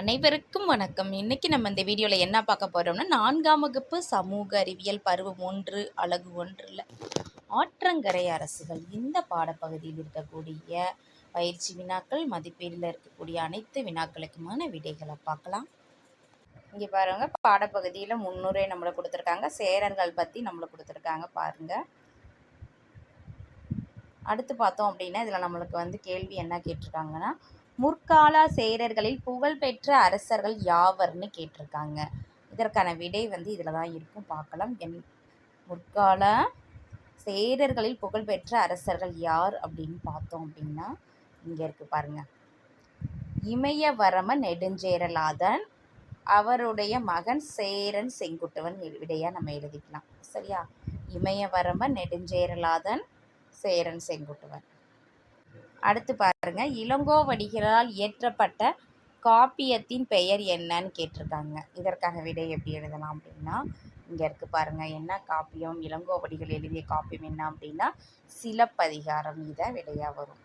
அனைவருக்கும் வணக்கம். இன்னைக்கு நம்ம இந்த வீடியோவில் என்ன பார்க்க போகிறோம்னா நான்காம் வகுப்பு சமூக அறிவியல் பருவம் ஒன்று அழகு ஒன்றில் ஆற்றங்கரை அரசுகள் இந்த பாடப்பகுதியில் இருக்கக்கூடிய பயிற்சி வினாக்கள் மதிப்பீடில் இருக்கக்கூடிய அனைத்து வினாக்களுக்குமான விடைகளை பார்க்கலாம். இங்கே பாருங்கள் பாடப்பகுதியில் முன்னுரை நம்மளை கொடுத்துருக்காங்க. சேரர்கள் பற்றி நம்மளை கொடுத்துருக்காங்க பாருங்கள் அடுத்து பார்த்தோம் அப்படின்னா இதில் நம்மளுக்கு வந்து கேள்வி என்ன கேட்டிருக்காங்கன்னா முற்கால சேரர்களில் புகழ்பெற்ற அரசர்கள் யாவர்னு கேட்டிருக்காங்க. இதற்கான விடை வந்து இதில் தான் இருக்கும். பார்க்கலாம். என் முற்கால சேரர்களில் புகழ்பெற்ற அரசர்கள் யார் அப்படின்னு பார்த்தோம் அப்படின்னா இங்கே இருக்கு பாருங்க. இமயவரம நெடுஞ்சேரலாதன் அவருடைய மகன் சேரன் செங்குட்டுவன் விடையாக நம்ம எழுதிக்கலாம். சரியா? இமயவரம நெடுஞ்சேரலாதன் சேரன் செங்குட்டுவன். அடுத்து பாருங்க. இளங்கோவடிகளால் இயற்றப்பட்ட காப்பியத்தின் பெயர் என்னன்னு கேட்டிருக்காங்க. இதற்கான விடை எப்படி எழுதலாம் அப்படின்னா இங்கே இருக்கு பாருங்கள் என்ன காப்பியம் இளங்கோவடிகள் எழுதிய காப்பியம் என்ன அப்படின்னா சிலப்பதிகாரம். இதை விடையாக வரும்.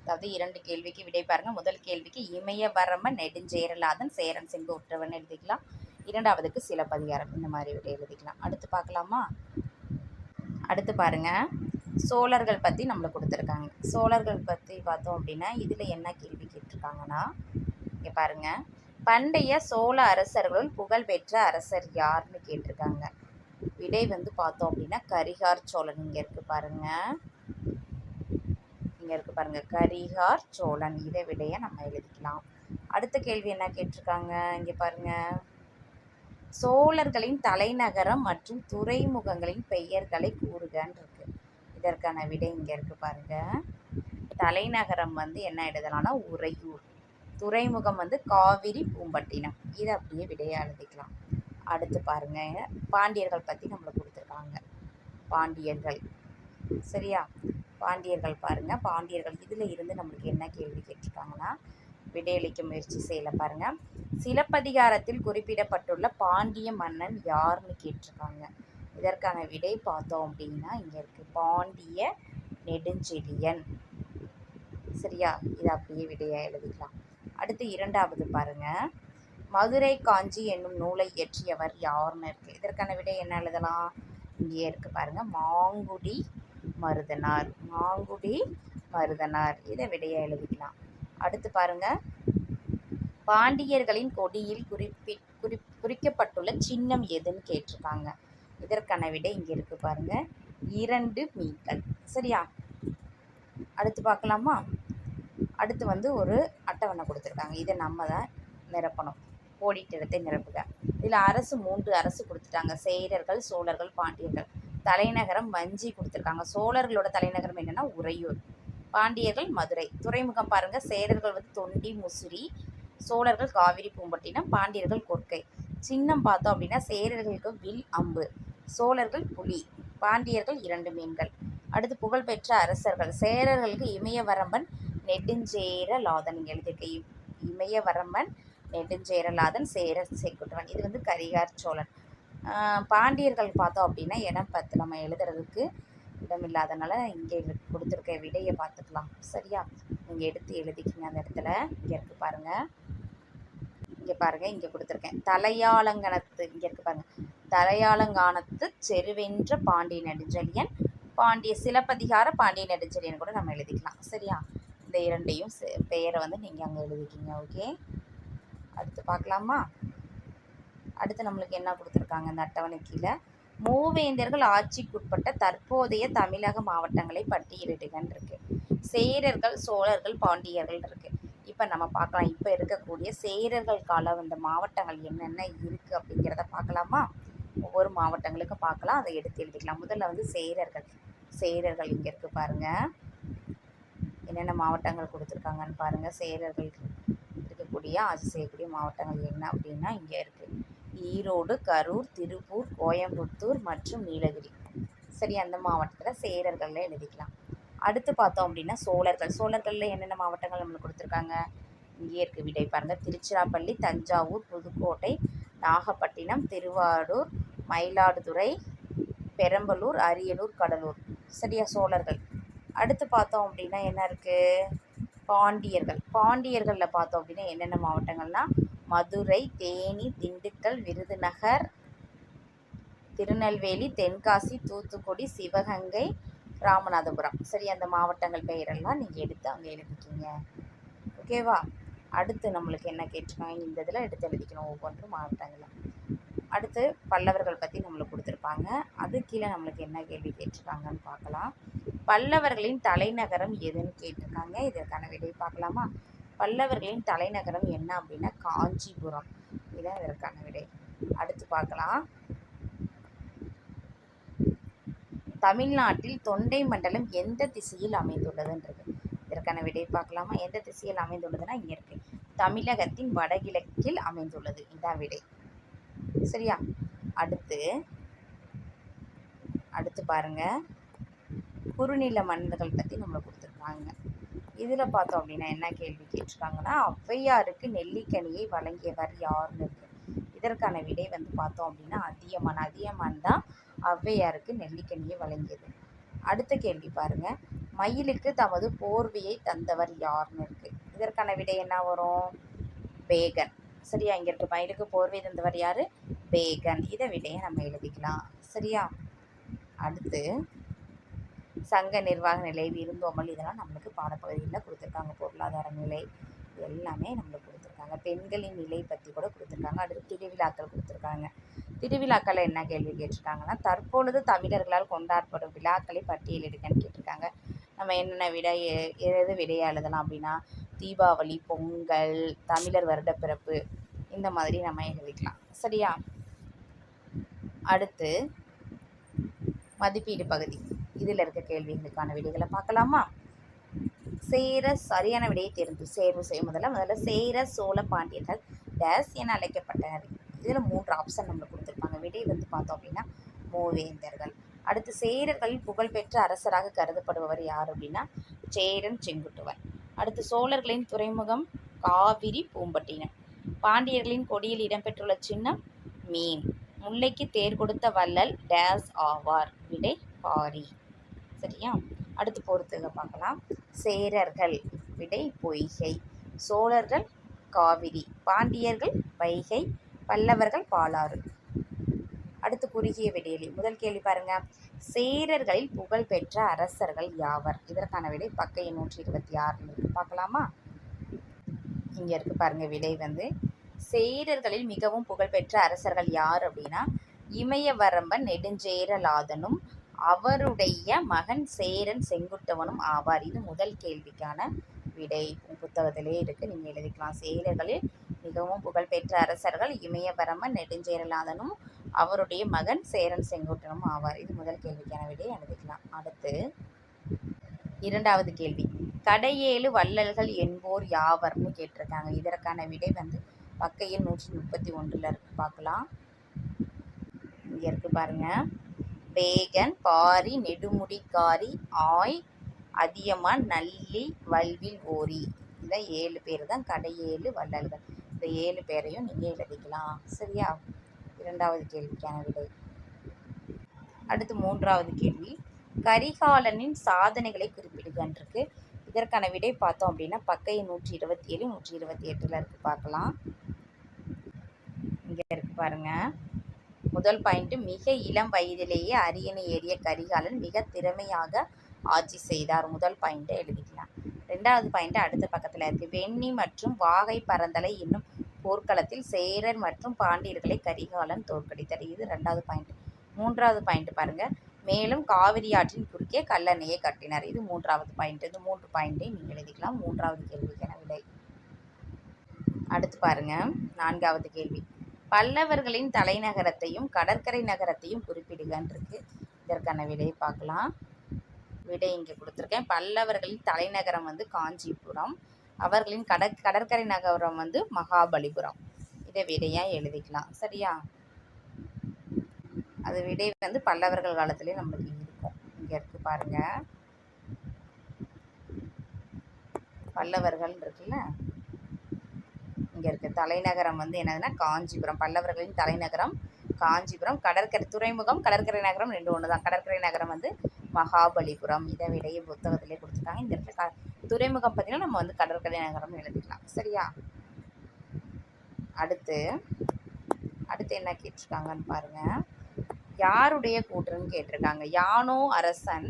அதாவது இரண்டு கேள்விக்கு விடை பாருங்க. முதல் கேள்விக்கு இமயவரம நெடுஞ்சேரலாதன் சேரன் செங்குட்டுவன் எழுதிக்கலாம். இரண்டாவதுக்கு சிலப்பதிகாரம். இந்த மாதிரி விடை எழுதிக்கலாம். அடுத்து பார்க்கலாமா? அடுத்து பாருங்கள் சோழர்கள் பற்றி நம்மளுக்கு கொடுத்துருக்காங்க. சோழர்கள் பற்றி பார்த்தோம் அப்படின்னா இதில் என்ன கேள்வி கேட்டிருக்காங்கன்னா இங்கே பாருங்கள் பண்டைய சோழ அரசர்களுள் புகழ்பெற்ற அரசர் யாருன்னு கேட்டிருக்காங்க. விடை வந்து பார்த்தோம் அப்படின்னா கரிகார் சோழன் இங்கே இருக்குது பாருங்கள் இங்கே இருக்குது பாருங்கள் கரிகார் சோழன். இதை விடையை நம்ம எழுதிக்கலாம். அடுத்த கேள்வி என்ன கேட்டிருக்காங்க? இங்கே பாருங்கள் சோழர்களின் தலைநகரம் மற்றும் துறைமுகங்களின் பெயர்களை கூறுகன்னு இதற்கான விடை இங்கே இருக்குது பாருங்கள் தலைநகரம் வந்து என்ன எழுதலாம்னா உறையூர். துறைமுகம் வந்து காவிரி பூம்பட்டினம். இதை அப்படியே விடையாக எழுதிக்கலாம். அடுத்து பாருங்க. பாண்டியர்கள் பற்றி நம்மளுக்கு கொடுத்துருக்காங்க. பாண்டியர்கள். சரியா? பாண்டியர்கள் பாருங்கள் பாண்டியர்கள் இதில் இருந்து நம்மளுக்கு என்ன கேள்வி கேட்டிருக்காங்கன்னா விடையளிக்க முயற்சி செய்யல பாருங்கள் சிலப்பதிகாரத்தில் குறிப்பிடப்பட்டுள்ள பாண்டிய மன்னன் யாருன்னு கேட்டிருக்காங்க. இதற்கான விடை பார்த்தோம் அப்படின்னா இங்கே இருக்குது பாண்டிய நெடுஞ்செழியன். சரியா? இதை அப்படியே விடையாக எழுதிக்கலாம். அடுத்து இரண்டாவது பாருங்க. மதுரை காஞ்சி என்னும் நூலை இயற்றியவர் யாருன்னு இருக்குது இதற்கான விடை என்ன எழுதலாம்? இங்கே இருக்கு பாருங்க. மாங்குடி மருதனார். மாங்குடி மருதனார். இதை விடையாக எழுதிக்கலாம். அடுத்து பாருங்க. பாண்டியர்களின் கொடியில் குறிப்பி குறி குறிக்கப்பட்டுள்ள சின்னம் எதுன்னு கேட்டிருக்காங்க. இதற்கான விடை இங்கே இருக்குது பாருங்கள் இரண்டு மீன்கள் சரியா? அடுத்து பார்க்கலாமா? அடுத்து வந்து ஒரு அட்டவணை கொடுத்துருக்காங்க. இதை நம்ம தான் நிரப்பணும். கோடிட்டிடத்தை நிரப்புக. இதில் அரசு மூன்று அரசு கொடுத்துட்டாங்க. சேரர்கள் சோழர்கள் பாண்டியர்கள். தலைநகரம் வஞ்சி கொடுத்துருக்காங்க. சோழர்களோட தலைநகரம் என்னென்னா உறையூர். பாண்டியர்கள் மதுரை. துறைமுகம் பாருங்கள் சேரர்கள் வந்து தொண்டி முசிறி சோழர்கள் காவிரி பூம்பட்டினம் பாண்டியர்கள் கொற்கை. சின்னம் பார்த்தோம் அப்படின்னா சேரர்களுக்கு வில் அம்பு. சோழர்கள் புலி பாண்டியர்கள் இரண்டு மீன்கள். அடுத்து புகழ்பெற்ற அரசர்கள். சேரர்களுக்கு இமயவரம்பன் நெடுஞ்சேரலாதன் எழுதியிருக்க. இமயவரம்பன் நெடுஞ்சேரலாதன் சேர செங்குட்டுவன். இது வந்து கரிகார் சோழன். பாண்டியர்கள் பார்த்தோம் அப்படின்னா இடம் பத்து நம்ம எழுதுறதுக்கு இடமில்லாதனால இங்கே கொடுத்துருக்க விடையை பார்த்துக்கலாம். சரியா? நீங்கள் எடுத்து எழுதிக்கிங்க அந்த இடத்துல. இங்கே இருக்குது பாருங்கள் இங்கே பாருங்கள் இங்கே கொடுத்துருக்கேன். தலையாலங்கணத்து இங்கே இருக்குது பாருங்கள் தலையாளங்கானத்து செருவென்ற பாண்டிய நெடுஞ்செழியன் பாண்டிய சிலப்பதிகார பாண்டிய நெடுஞ்செழியன் கூட நம்ம எழுதிக்கலாம். சரியா? இந்த இரண்டையும் பெயரை வந்து நீங்கள் அங்கே எழுதிக்கிங்க ஓகே? அடுத்து பார்க்கலாமா? அடுத்து நம்மளுக்கு என்ன கொடுத்துருக்காங்க இந்த அட்டவணை கீழே மூவேந்தர்கள் ஆட்சிக்குட்பட்ட தற்போதைய தமிழக மாவட்டங்களை பட்டியலிடுகன்னு இருக்கு. சேரர்கள் சோழர்கள் பாண்டியர்கள் இருக்கு. இப்போ நம்ம பார்க்கலாம். இப்போ இருக்கக்கூடிய சேரர்கள் கால இந்த மாவட்டங்கள் என்னென்ன இருக்குது அப்படிங்கிறத பார்க்கலாமா? ஒவ்வொரு மாவட்டங்களுக்கும் பார்க்கலாம். அதை எடுத்து எழுதிக்கலாம். முதல்ல வந்து சேரர்கள். சேரர்கள் இங்கே இருக்குது பாருங்கள் என்னென்ன மாவட்டங்கள் கொடுத்துருக்காங்கன்னு பாருங்கள் சேரர்கள் இருக்கக்கூடிய ஆட்சி செய்யக்கூடிய மாவட்டங்கள் என்ன அப்படின்னா இங்கே இருக்குது ஈரோடு கரூர் திருப்பூர் கோயம்புத்தூர் மற்றும் நீலகிரி. சரி அந்த மாவட்டத்தில் சேரர்களில் எழுதிக்கலாம். அடுத்து பார்த்தோம் அப்படின்னா சோழர்கள். சோழர்களில் என்னென்ன மாவட்டங்கள் நம்மளுக்கு கொடுத்துருக்காங்க? இங்கே இருக்க விடை பாருங்கள் திருச்சிராப்பள்ளி தஞ்சாவூர் புதுக்கோட்டை நாகப்பட்டினம் திருவாரூர் மயிலாடுதுறை பெரம்பலூர் அரியலூர் கடலூர். சரியா சோழர்கள். அடுத்து பார்த்தோம் அப்படின்னா என்ன இருக்குது பாண்டியர்கள். பாண்டியர்களில் பார்த்தோம் அப்படின்னா என்னென்ன மாவட்டங்கள்னா மதுரை தேனி திண்டுக்கல் விருதுநகர் திருநெல்வேலி தென்காசி தூத்துக்குடி சிவகங்கை ராமநாதபுரம். சரி அந்த மாவட்டங்கள் பெயரெல்லாம் நீங்கள் எடுத்து அங்கே எழுதிக்கிங்க. ஓகேவா? அடுத்து நம்மளுக்கு என்ன கேட்டிருக்காங்க? இந்த இதில் எடுத்து எழுதிக்கணும் ஒவ்வொன்றும் மாவட்டங்களை அடுத்து பல்லவர்கள் பற்றி நம்மளுக்கு கொடுத்துருப்பாங்க. அது கீழே நம்மளுக்கு என்ன கேள்வி கேட்டிருக்காங்கன்னு பார்க்கலாம். பல்லவர்களின் தலைநகரம் எதுன்னு கேட்டிருக்காங்க. இதற்கான விடை பார்க்கலாமா? பல்லவர்களின் தலைநகரம் என்ன அப்படின்னா காஞ்சிபுரம். இதான் இதற்கான விடை. அடுத்து பார்க்கலாம். தமிழ்நாட்டில் தொண்டை மண்டலம் எந்த திசையில் அமைந்துள்ளதுன்றது. இதற்கான விடை பார்க்கலாமா? எந்த திசையில் அமைந்துள்ளதுன்னா இங்கே இருக்கு தமிழகத்தின் வடகிழக்கில் அமைந்துள்ளது. இதான் விடை. சரியா? அடுத்து அடுத்து பாருங்கள் குறுநில மன்னர்கள் பற்றி நம்மளை கொடுத்துருக்காங்க. இதில் பார்த்தோம் அப்படின்னா என்ன கேள்வி கேட்டிருக்காங்கன்னா ஔவையாருக்கு நெல்லிக்கனியை வழங்கியவர் யாருன்னு இருக்கு. இதற்கான விடை வந்து பார்த்தோம் அப்படின்னா அதியமான். அதியமான் தான் ஔவையாருக்கு நெல்லிக்கனியை வழங்கியது. அடுத்த கேள்வி பாருங்க. மயிலுக்கு தமது போர்வையை தந்தவர் யாருன்னு இருக்கு. இதற்கான விடை என்ன வரும்? பேகன் சரியா இங்கே இருக்கு. மயிலுக்கு போர்வை தந்தவர் யாரு? பேகன் இதை விடையை நம்ம எழுதிக்கலாம். சரியா? அடுத்து சங்க நிர்வாக நிலை விருந்தோமல் இதெல்லாம் நம்மளுக்கு பாடப்பகுதியில் கொடுத்துருக்காங்க. பொருளாதார நிலை எல்லாமே நம்மளுக்கு கொடுத்துருக்காங்க. பெண்களின் நிலை பற்றி கூட கொடுத்துருக்காங்க. அடுத்து திருவிழாக்கள் கொடுத்துருக்காங்க. திருவிழாக்களில் என்ன கேள்வி கேட்டிருக்காங்கன்னா தற்பொழுது தமிழர்களால் கொண்டாடப்படும் விழாக்களை பட்டியலிடுங்கன்னு கேட்டிருக்காங்க. நம்ம என்னென்ன விடை எ- எது விடையை எழுதலாம் அப்படின்னா தீபாவளி பொங்கல் தமிழர் வருடப்பிறப்பு இந்த மாதிரி நம்ம எழுதிக்கலாம். சரியா? அடுத்து மதிப்பீடு பகுதி. இதில் இருக்க கேள்விகளுக்கான விடைகளை பார்க்கலாமா? சேர சரியான விடையை தேர்ந்து சேர்வு செய்யும் முதல்ல முதல்ல சேர சோழ பாண்டியர்கள் டேஸ் என அழைக்கப்பட்டனர். இதில் மூன்று ஆப்ஷன் நம்மளுக்கு கொடுத்துருப்பாங்க. விடை வந்து பார்த்தோம் அப்படின்னா மூவேந்தர்கள். அடுத்து சேரர்களின் புகழ்பெற்ற அரசராக கருதப்படுபவர் யார் அப்படின்னா சேரன் செங்குட்டுவன். அடுத்து சோழர்களின் துறைமுகம் காவிரி பூம்பட்டினம். பாண்டியர்களின் கொடியில் இடம்பெற்றுள்ள சின்னம் மீன். முல்லைக்கு தேர் கொடுத்த வள்ளல் டேஸ் ஆவார். விடை பாரி. சரியா? அடுத்து பொறுத்துக பார்க்கலாம். சேரர்கள். விடை பொய்கை. சோழர்கள் காவிரி. பாண்டியர்கள் வைகை. பல்லவர்கள் பாலாறு. அடுத்து குறுகிய விடையலி. முதல் கேள்வி பாருங்க. சேரர்களில் புகழ் பெற்ற அரசர்கள் யாவர்? இதற்கான விடை பக்க எண்ணூற்றி இருபத்தி ஆறுல பார்க்கலாமா? இங்கே இருக்கு பாருங்க. விடை வந்து சேரர்களில் மிகவும் புகழ்பெற்ற அரசர்கள் யார் அப்படின்னா இமயவரம்பன் நெடுஞ்சேரலாதனும் அவருடைய மகன் சேரன் செங்குட்டவனும் ஆவார். இது முதல் கேள்விக்கான விடை. புத்தகத்திலே இருக்கு. நீங்க எழுதிக்கலாம். சேரர்களில் மிகவும் புகழ்பெற்ற அரசர்கள் இமயவரம்பன் நெடுஞ்சேரலாதனும் அவருடைய மகன் சேரன் செங்குட்டனும் ஆவார். இது முதல் கேள்விக்கான விடை. எழுதிக்கலாம். அடுத்து இரண்டாவது கேள்வி. கடையேழு வள்ளல்கள் என்போர் யாவர்னு கேட்டிருக்காங்க. இதற்கான விடை வந்து பக்கையில் நூற்றி முப்பத்தி ஒன்றில் இருக்கு பார்க்கலாம். இங்கே இருக்கு பாருங்க. பேகன் பாரி நெடுமுடிக்காரி ஆய் அதியமான் நல்லி வல்வில் ஓரி. இந்த ஏழு பேர் தான் கடையேழு வள்ளல்கள். இந்த ஏழு பேரையும் நீங்கள் எழுதிக்கலாம். சரியா? இரண்டாவது கேள்விக்கான விடை. அடுத்து மூன்றாவது கேள்வி. கரிகாலனின் சாதனைகளை குறிப்பிடுகன்றிருக்கு. இதற்கான விடை பார்த்தோம் அப்படின்னா பக்கையை நூற்றி இருபத்தி ஏழு நூற்றி இருபத்தி எட்டில் இருக்குது பார்க்கலாம். இங்கே இருக்கு பாருங்க. முதல் பாயிண்ட் மிக இளம் வயதிலேயே அரியணை ஏறிய கரிகாலன் மிக திறமையாக ஆட்சி செய்தார். முதல் பாயிண்ட்டை எழுதிக்கலாம். ரெண்டாவது பாயிண்ட் அடுத்த பக்கத்தில் இருக்கு. வெண்ணி மற்றும் வாகை பரந்தலை என்னும் போர்க்களத்தில் சேரர் மற்றும் பாண்டியர்களை கரிகாலன் தோற்கடித்தார். இது ரெண்டாவது பாயிண்ட் மூன்றாவது பாயிண்ட் பாருங்க. மேலும் காவிரி ஆற்றின் குறுக்கே கல்லணையை கட்டினார். இது மூன்றாவது பாயிண்ட் இது மூன்று பாயிண்ட்டை நீங்கள் எழுதிக்கலாம். மூன்றாவது கேள்விக்கான விடை. அடுத்து பாருங்க. நான்காவது கேள்வி. பல்லவர்களின் தலைநகரத்தையும் கடற்கரை நகரத்தையும் குறிப்பிடுகன்னு இருக்கு இதற்கான விடையை பார்க்கலாம். விடை இங்கே கொடுத்துருக்கேன். பல்லவர்களின் தலைநகரம் வந்து காஞ்சிபுரம். அவர்களின் கட கடற்கரை நகரம் வந்து மகாபலிபுரம். இதை விடையாக எழுதிக்கலாம். சரியா? அது விடை வந்து பல்லவர்கள் காலத்திலே நம்மளுக்கு இருக்கும். இங்கே இருக்கு பாருங்கள் பல்லவர்கள் இருக்குல்ல? இங்கே இருக்குது தலைநகரம் வந்து என்னதுன்னா காஞ்சிபுரம். பல்லவர்களின் தலைநகரம் காஞ்சிபுரம். கடற்கரை துறைமுகம் கடற்கரை நகரம் ரெண்டு ஒன்று தான் கடற்கரை நகரம் வந்து மகாபலிபுரம். இதை விடையே புத்தகத்திலே கொடுத்துருக்காங்க. இந்த இடத்துல க துறைமுகம் பார்த்தீங்கன்னா நம்ம வந்து கடற்கரை நகரம் எழுதிக்கலாம். சரியா? அடுத்து அடுத்து என்ன கேட்டிருக்காங்கன்னு பாருங்கள் யாருடைய கூற்றுன்னு கேட்டிருக்காங்க. யானோ அரசன்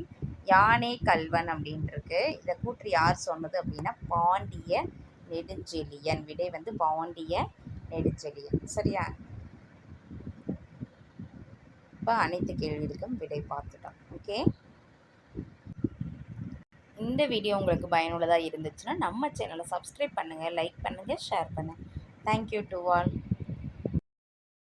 யானே கல்வன் அப்படின்ட்டு இருக்கு. இதை கூற்று யார் சொன்னது அப்படின்னா பாண்டிய நெடுஞ்செழியன். விடை வந்து பாண்டிய நெடுஞ்செழியன். சரியா? இப்போ அனைத்து கேள்விகளுக்கும் விடை பார்த்துட்டோம். ஓகே இந்த வீடியோ உங்களுக்கு பயனுள்ளதாக இருந்துச்சுன்னா நம்ம சேனலை சப்ஸ்கிரைப் பண்ணுங்கள் லைக் பண்ணுங்கள் ஷேர் பண்ணுங்கள் தேங்க்யூ டு ஆல்